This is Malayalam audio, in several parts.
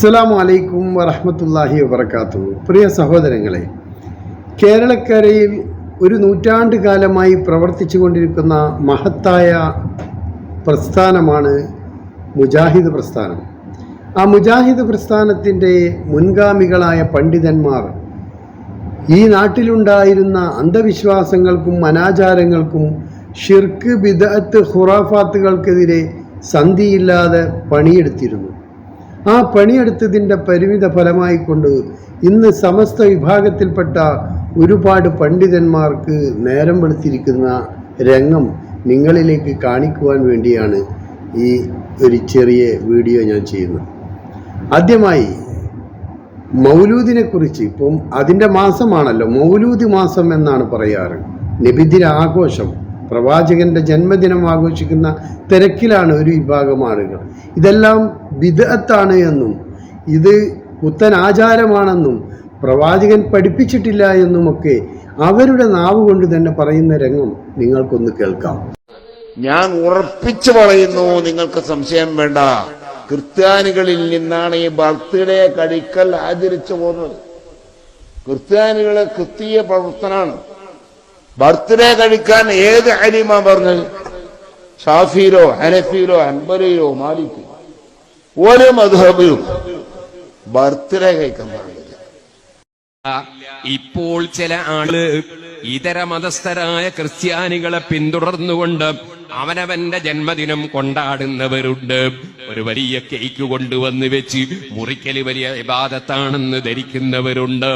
അസ്സലാമു അലൈക്കും വറഹമത്തല്ലാഹി വബർക്കാത്തു പ്രിയ സഹോദരങ്ങളെ കേരളക്കരയിൽ ഒരു നൂറ്റാണ്ട് കാലമായി പ്രവർത്തിച്ചു കൊണ്ടിരിക്കുന്ന മഹത്തായ പ്രസ്ഥാനമാണ് മുജാഹിദ് പ്രസ്ഥാനം. ആ മുജാഹിദ് പ്രസ്ഥാനത്തിന്റെ മുൻഗാമികളായ പണ്ഡിതന്മാർ ഈ നാട്ടിലുണ്ടായിരുന്ന അന്ധവിശ്വാസങ്ങൾക്കും അനാചാരങ്ങൾക്കും ഷിർക്ക് ബിദഅത്ത് ഖുറാഫാത്തുകൾക്കെതിരെ സന്ധിയില്ലാതെ പണിയെടുത്തിരുന്നു. ആ പണിയെടുത്തതിന്റെ പരിമിത ഫലമായിക്കൊണ്ട് ഇന്ന് സമസ്ത വിഭാഗത്തിൽപ്പെട്ട ഒരുപാട് പണ്ഡിതന്മാർക്ക് നേരം വെളുത്തിരിക്കുന്ന രംഗം നിങ്ങളിലേക്ക് കാണിക്കുവാൻ വേണ്ടിയാണ് ഈ ഒരു ചെറിയ വീഡിയോ ഞാൻ ചെയ്യുന്നത്. ആദ്യമായി മൗലൂദിനെ കുറിച്ച് ഇപ്പം അതിന്റെ മാസമാണല്ലോ. മൗലൂദ് മാസം എന്നാണ് പറയാറ്. നബിദിന ആഘോഷം. പ്രവാചകന്റെ ജന്മദിനം ആഘോഷിക്കുന്ന തിരക്കിലാണ് ഒരു വിഭാഗം ആളുകൾ. ഇതെല്ലാം വിദഗത്താണ് എന്നും ഇത് പുത്തൻ ആചാരമാണെന്നും പ്രവാചകൻ പഠിപ്പിച്ചിട്ടില്ല എന്നുമൊക്കെ അവരുടെ നാവ് കൊണ്ട് തന്നെ പറയുന്ന രംഗം നിങ്ങൾക്കൊന്ന് കേൾക്കാം. ഞാൻ ഉറപ്പിച്ചു പറയുന്നു നിങ്ങൾക്ക് സംശയം വേണ്ട. ക്രിസ്ത്യാനികളിൽ നിന്നാണ് ഈ ബർത്ത്ഡേ കഴിക്കൽ ആചരിച്ചു പോകുന്നത്. ക്രിസ്ത്യാനികളെ ക്രിസ്തീയ പ്രവർത്തനാണ് ബർത്ത്ഡേ കഴിക്കാൻ ഏത് അരിമ പറഞ്ഞത്? ഷാഫിയിലോ ഹനഫിയിലോ അൻബലിയിലോ മാലിക്കോ ഒരു മധുഹബിലും ബർത്ത്ഡേ കഴിക്കാൻ പാടില്ല ഇപ്പോൾ ചില ആൾ ഇതര മതസ്ഥരായ ക്രിസ്ത്യാനികളെ പിന്തുടർന്നുകൊണ്ട് അവനവന്റെ ജന്മദിനം കൊണ്ടാടുന്നവരുണ്ട്. ഒരു വലിയ കേക്ക് കൊണ്ടുവന്ന് വെച്ച് മുറിക്കൽ വലിയ വിവാദത്താണെന്ന് ധരിക്കുന്നവരുണ്ട്.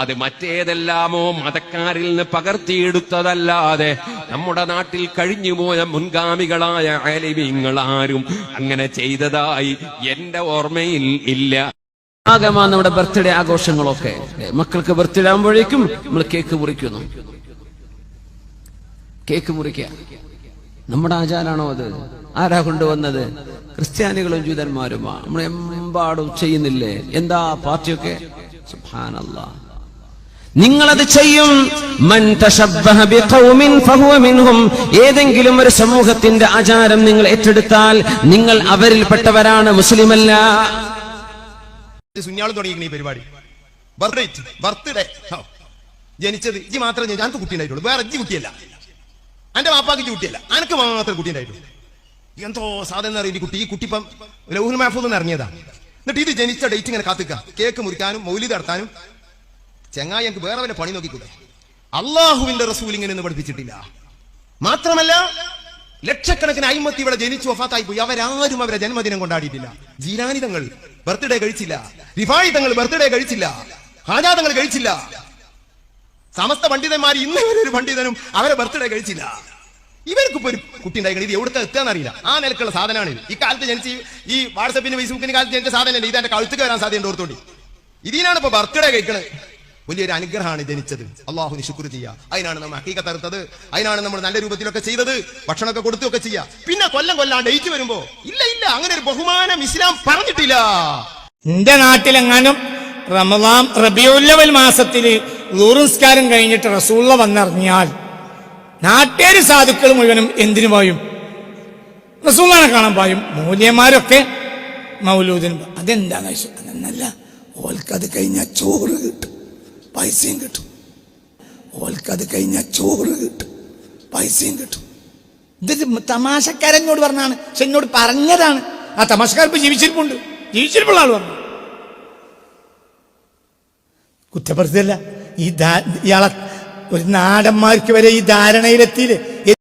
അത് മറ്റേതെല്ലാമോ മതക്കാരിൽ നിന്ന് പകർത്തിയെടുത്തതല്ലാതെ നമ്മുടെ നാട്ടിൽ കഴിഞ്ഞുപോയ മുൻഗാമികളായ അലിവിങ്ങൾ ആരും അങ്ങനെ ചെയ്തതായി എന്റെ ഓർമ്മയിൽ ഇല്ല. ആകമാണ് നമ്മുടെ ബർത്ത്ഡേ ആഘോഷങ്ങളൊക്കെ മക്കൾക്ക് ബർത്ത്ഡേ ആകുമ്പോഴേക്കും നമ്മൾ കേക്ക് മുറിക്കുന്നു. കേക്ക് മുറിക്കുക. നമ്മുടെ ആചാരാണോ അത്? ആരാ കൊണ്ടുവന്നത്? ക്രിസ്ത്യാനികളും ജൂതന്മാരുമാ. നമ്മൾ എമ്പാടും ചെയ്യുന്നില്ലേ? എന്താ പാർട്ടിയൊക്കെ? സുബ്ഹാനല്ലാ. നിങ്ങളത് ചെയ്യും. ഏതെങ്കിലും ഒരു സമൂഹത്തിന്റെ ആചാരം നിങ്ങൾ ഏറ്റെടുത്താൽ നിങ്ങൾ അവരിൽപ്പെട്ടവരാണ് മുസ്ലിമല്ല. ഈ പരിപാടി. ബർത്ത്ഡേ ജനിച്ചത് ഇജ്ജി മാത്രമേ ഞാൻ കുട്ടി ഉണ്ടായിട്ടുള്ളൂ. വേറെ ഇജ്ജി കുട്ടിയല്ല. എന്റെ വാപ്പാക്ക് കുട്ടിയല്ല. അനക്ക് മാത്രം കുട്ടി ഉണ്ടായിട്ടുള്ളൂ. എന്തോ സാധനം അറിയില്ല കുട്ടി ഈ കുട്ടിപ്പം ലൗഹുൽ മഹഫൂദ് എന്ന് ഇറങ്ങിയതാണ് എന്നിട്ട് ഇത് ജനിച്ച ഡേറ്റ് ഇങ്ങനെ കാത്തുക കേക്ക് മുറിക്കാനും മൗലി നടത്താനും ചെങ്ങായി എനിക്ക് വേറെ വല്ല പണി നോക്കിക്കൂടെ? അള്ളാഹുവിന്റെ റസൂൽ ഇങ്ങനെ പഠിപ്പിച്ചിട്ടില്ല. മാത്രമല്ല ലക്ഷക്കണക്കിന് അയിമത്തി ഇവിടെ ജനിച്ചു വഫാത്തായി പോയി. അവരാരും അവരെ ജന്മദിനം കൊണ്ടാടിയിട്ടില്ല. ജീരാനിതങ്ങൾ ബർത്ത്ഡേ കഴിച്ചില്ല. റിഫായിതങ്ങൾ ബർത്ത്ഡേ കഴിച്ചില്ല. ഹാജാതങ്ങൾ കഴിച്ചില്ല. സമസ്ത പണ്ഡിതന്മാർ ഇന്ന് ഒരു പണ്ഡിതനും അവരെ ബർത്ത്ഡേ കഴിച്ചില്ല. ഇവർക്ക് ഇപ്പൊ ഒരു കുട്ടി ഉണ്ടായിക്കണം. ഇത് എവിടുത്തെ എത്താന്ന് അറിയില്ല. ആ നിലക്കുള്ള സാധനമാണ് ഈ കാലത്ത് ജനിച്ച് ഈ വാട്സപ്പിന്റെ ഫേസ്ബുക്കിന്റെ കാലത്ത് ജനിച്ച സാധനമല്ല? ഇത് എന്റെ കഴുത്തുക്ക് വരാൻ സാധ്യത ഓർത്തോണ്ടി. ഇതിനാണ് ഇപ്പൊ ബർത്ത്ഡേ കഴിക്കണത്. വലിയൊരു അനുഗ്രഹമാണ് ജനിച്ചത്. അള്ളാഹുന് ശുക്ർ ചെയ്യുക അതിനാണ് നമ്മൾ അക്കീക്ക തറുത്തത് അതിനാണ് നമ്മൾ നല്ല രൂപത്തിലൊക്കെ ചെയ്തത്. ഭക്ഷണമൊക്കെ കൊടുത്തൊക്കെ ചെയ്യുക പിന്നെ കൊല്ലം കൊല്ലാൻ ഡേറ്റ് വരുമ്പോ ഇല്ല ഇല്ല അങ്ങനെ ഒരു ബഹുമാനം ഇസ്ലാം പറഞ്ഞിട്ടില്ല. എന്റെ നാട്ടിലെങ്ങാനും റമദാം റബിയുല്ലവൽ മാസത്തിൽ ലൂറുസ്കാരം കഴിഞ്ഞിട്ട് റസൂള്ള വന്നിറങ്ങിയാൽ നാട്ടേര് സാധുക്കൾ മുഴുവനും എന്തിനു പായും? റസൂള്ളാനെ കാണാൻ പായും. മൂല്യന്മാരൊക്കെ മൗലൂദിന് അതെന്താണെന്ന് വെച്ചാൽ അതെന്നല്ല. ഓൽക്കത് കഴിഞ്ഞാൽ ചോറ് കിട്ടും. പൈസയും കിട്ടും. ഓൽക്കത് കഴിഞ്ഞാൽ ചോറ് കിട്ടും. പൈസയും കിട്ടും. ഇത് തമാശക്കാരനോട് പറഞ്ഞാണ് പക്ഷെ എന്നോട് പറഞ്ഞതാണ്. ആ തമാശക്കാരൻ ഇപ്പൊ ജീവിച്ചിരിപ്പുണ്ട്. ജീവിച്ചിരിപ്പുള്ള ആൾ പറഞ്ഞു. കുറ്റപ്പെടുത്തല്ല ഈ ഇയാളെ ഒരു നാടന്മാർക്ക് വരെ ഈ ധാരണയിലെത്തിയില്ലേ?